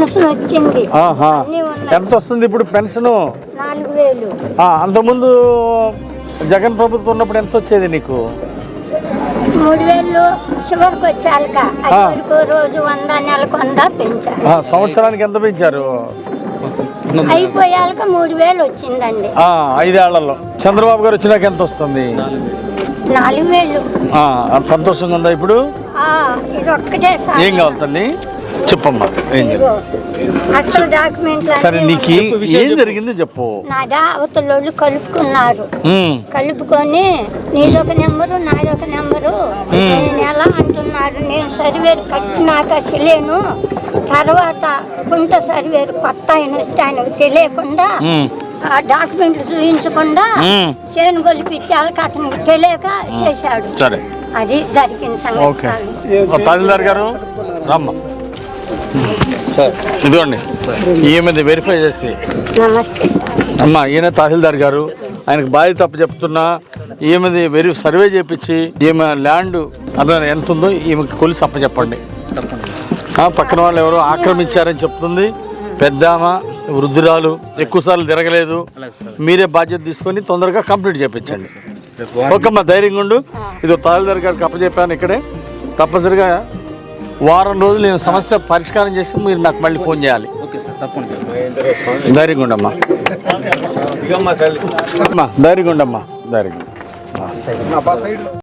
Pension వచ్చింది. ఆహా. అన్నీ ఉన్నాయి. ఎంత వస్తుంది ఇప్పుడు పెన్షన్? నాలుగు వేలు. అంతకుముందు జగన్ ప్రభుత్వం ఉన్నప్పుడు ఎంత వచ్చేది నీకు? మూడు వేలు షుగర్కి వచ్చాక ఆ. వరకు రోజు వంద నెలకు వంద పెంచారు. ఆ, సంవత్సరానికి ఎంత పెంచారు? అయిపోయాక మూడు వేలు వచ్చిందండి. ఆ, ఐదేళ్ళలో. చంద్రబాబు గారు వచ్చినాక ఎంత వస్తుంది? నాలుగు వేలు. సంతోషంగా ఉందా ఇప్పుడు? ఇది ఒక్కటే ఏం కావాలి తల్లి? చెప్పమ్మా ఏం అసలు డాక్యుమెంట్లు సరే నీకు. ఏం జరిగింది చెప్పు. నాదా అవతలోళ్ళు కలుపుకున్నారు. కలుపుకొని నీదొక నెంబరు నాదొక నెంబరు. నేను ఎలా అంటున్నారు? నేను సర్వేరు కట్టినాక చెలేను తర్వాత కుంట సర్వేరు కొత్త ఆయన వస్తే ఆయనకు తెలియకుండా ఆ డాక్యుమెంట్లు చూపించకుండా. చేను గొలిపించి వాళ్ళకి అతనికి తెలియక చేశాడు. సరే. అది జరిగిన సంగతి. ఓ, తహసీల్దార్ గారు రమ్మ. ఇదిగోండి. ఈమెది వెరిఫై చేసి. అమ్మ ఈయన తహసీల్దార్ గారు. ఆయనకు బాధ్యత తప్పు చెప్తున్నా. ఈమెది వెరి సర్వే చేపించి ఈమె ల్యాండ్ అదే ఎంత ఉందో ఈమెకి కొలిసి అప్పచెప్పండి. పక్కన వాళ్ళు ఎవరో ఆక్రమించారని చెప్తుంది. పెద్ద ఆమె వృద్ధురాలు ఎక్కువసార్లు తిరగలేదు. మీరే బాధ్యత తీసుకొని తొందరగా కంప్లీట్ చేపించండి. ఓకేమ్మా ధైర్యంగా ఉండు. ఇది తహసీల్దార్ గారికి అప్పచెప్పాను ఇక్కడే. తప్పనిసరిగా వారం రోజులు నేను సమస్య పరిష్కారం చేసి మీరు నాకు మళ్ళీ ఫోన్ చేయాలి. ఓకే సార్ తప్పకుండా ధైర్యంగా ఉండమ్మా అమ్మా ధైర్యంగా ఉండమ్మా ధైర్యంగా.